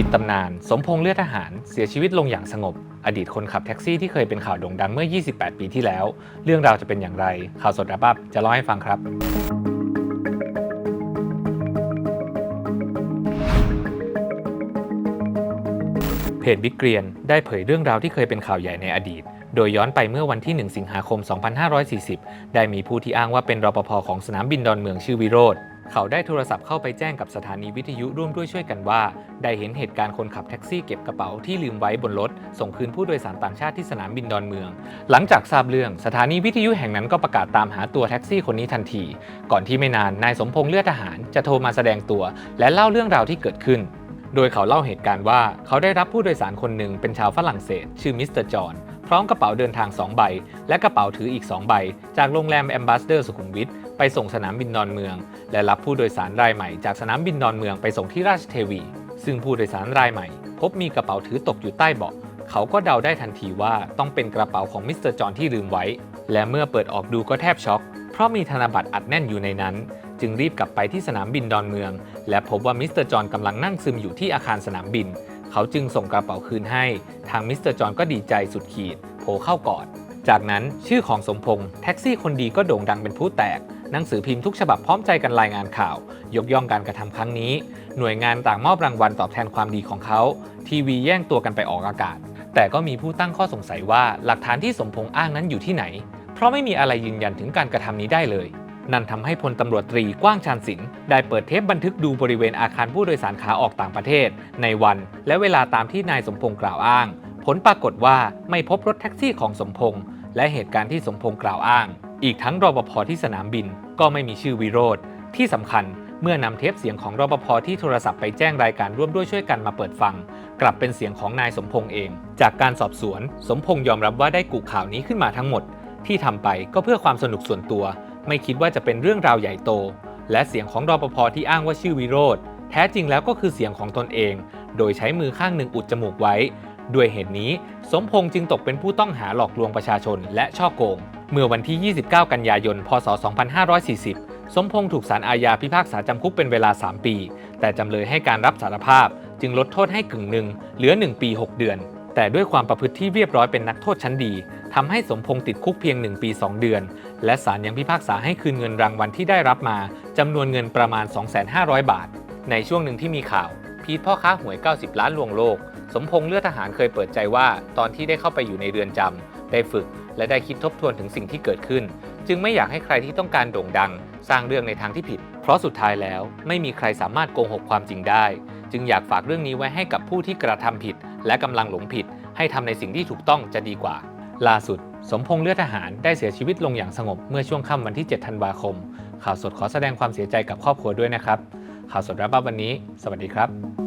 ปิดตำนาน สมพงษ์เลือดทหาร เสียชีวิตลงอย่างสงบ อดีตคนขับแท็กซี่ที่เคยเป็นข่าวโด่งดังเมื่อ 28 ปีที่แล้ว เรื่องราวจะเป็นอย่างไร ข่าวสดรับบับจะเล่าให้ฟังครับ เพจบิ๊กเกรียนได้เผยเรื่องราวที่เคยเป็นข่าวใหญ่ในอดีต โดยย้อนไปเมื่อวันที่ 1 สิงหาคม 2540 ได้มีผู้ที่อ้างว่าเป็นรปภของสนามบินดอนเมืองชื่อวิโรธ เขาได้โทรศัพท์เข้าไปแจ้งกับสถานีวิทยุร่วมด้วยช่วยกันว่า ได้เห็นเหตุการณ์คนขับแท็กซี่เก็บกระเป๋าที่ลืมไว้บนรถ ส่งคืนผู้โดยสารต่างชาติที่สนามบินดอนเมือง หลังจากทราบเรื่องสถานีวิทยุแห่งนั้นก็ประกาศตามหาตัวแท็กซี่คนนี้ทันที ก่อนที่ไม่นานนายสมพงษ์เลือดทหารจะโทรมาแสดงตัว และเล่าเรื่องราวที่เกิดขึ้น โดยเขาเล่าเหตุการณ์ว่าเขาได้รับผู้โดยสารคนหนึ่งเป็นชาวฝรั่งเศส ชื่อมิสเตอร์จอห์นพร้อมกระเป๋าเดินทาง 2 ใบ และกระเป๋าถืออีก 2 ใบ จากโรงแรมแอมบาสเดอร์สุขุมวิท ไปส่งสนามบินดอนเมือง และรับผู้โดยสารรายใหม่จากสนามบินดอนเมืองไปส่งที่ราชเทวี ซึ่งผู้โดยสารรายใหม่ พบมีกระเป๋าถือตกอยู่ใต้เบาะเขาก็เดาได้ทันทีว่าต้องเป็นกระเป๋าของมิสเตอร์จอนที่ลืมไว้ และเมื่อเปิดออกดูก็แทบช็อก เพราะมีธนบัตรอัดแน่นอยู่ในนั้น จึงรีบกลับไปที่สนามบินดอนเมือง และพบว่ามิสเตอร์จอนกำลังนั่งซึมอยู่ที่อาคารสนามบิน เขาจึงส่งกระเป๋าคืนให้ ทางมิสเตอร์จอนก็ดีใจสุดขีด โผล่เข้ากอด จากนั้นชื่อของสมพงษ์แท็กซี่คนดีก็โด่งดังเป็นผู้แตก หนังสือพิมพ์ทุกฉบับพร้อมใจกันรายงานข่าว ยกย่องการกระทำครั้งนี้ หน่วยงานต่างมอบรางวัลตอบแทนความดีของเขา ทีวีแย่งตัวกันไปออกอากาศ แต่ก็มีผู้ตั้งข้อสงสัยว่าหลักฐานที่สมพงษ์อ้างนั้นอยู่ที่ไหน เพราะไม่มีอะไรยืนยันถึงการกระทำนี้ได้เลยนั่นทำให้พลตำรวจตรีกว้างชาญศิลป์ได้เปิดเทปบันทึกดูบริเวณอาคารผู้โดยสารขาออกต่างประเทศ ในวันและเวลาตามที่นายสมพงษ์กล่าวอ้าง ผลปรากฏว่าไม่พบรถแท็กซี่ของสมพงษ์และเหตุการณ์ที่สมพงษ์กล่าวอ้าง อีกทั้งรปภที่สนามบินก็ไม่มีชื่อวิโรธที่สำคัญเมื่อนำเทปเสียงของรปภที่โทรศัพท์ไปแจ้งรายการร่วมด้วยช่วยกันมาเปิดฟัง กลับเป็นเสียงของนายสมพงษ์เอง จากการสอบสวน สมพงษ์ยอมรับว่าได้กุข่าวนี้ขึ้นมาทั้งหมด ที่ทำไปก็เพื่อความสนุกส่วนตัว ไม่คิดว่าจะเป็นเรื่องราวใหญ่โต และเสียงของรปภที่อ้างว่าชื่อวิโรธแท้จริงแล้วก็คือเสียงของตนเอง โดยใช้มือข้างหนึ่งอุดจมูกไว้ ด้วยเหตุนี้ สมพงษ์จึงตกเป็นผู้ต้องหาหลอกลวงประชาชนและช่อโกง เมื่อวันที่ 29 กันยายน พศ 2540 สมพงษ์ถูกศาลอาญาพิพากษาจำคุกเป็นเวลา 3 ปี แต่จำเลยให้การรับสารภาพ จึงลดโทษให้กึ่งหนึ่งเหลือ 1 ปี 6 เดือน แต่ด้วยความประพฤติที่เรียบร้อยเป็นนักโทษชั้นดีทำให้สมพงษ์ติดคุกเพียง 1 ปี 2 เดือน และศาลยังพิพากษาให้คืนเงินรางวัลที่ได้รับมาจำนวนเงินประมาณ 2,500 บาท ในช่วงหนึ่งที่มีข่าว พีทพ่อค้าหวย 90 ล้านลวงโลก สมพงษ์เลือดทหารเคยเปิดใจว่า ตอนที่ได้เข้าไปอยู่ในเรือนจำ ได้ฝึก และได้คิดทบทวนถึงสิ่งที่เกิดขึ้น จึงไม่อยากให้ใครที่ต้องการโด่งดัง สร้างเรื่องในทางที่ผิด เพราะสุดท้ายแล้ว ไม่มีใครสามารถโกหกความจริงได้ จึงอยากฝากเรื่องนี้ไว้ให้กับผู้ที่กระทำผิด และกำลังหลงผิด ให้ทำในสิ่งที่ถูกต้องจะดีกว่าล่าสุด สมพงษ์เลือดทหารได้เสียชีวิตลงอย่างสงบเมื่อช่วงค่ำวันที่ 7 ธันวาคม ข่าวสดขอแสดงความเสียใจกับครอบครัวด้วยนะครับ ข่าวสดรับบับวันนี้ สวัสดีครับ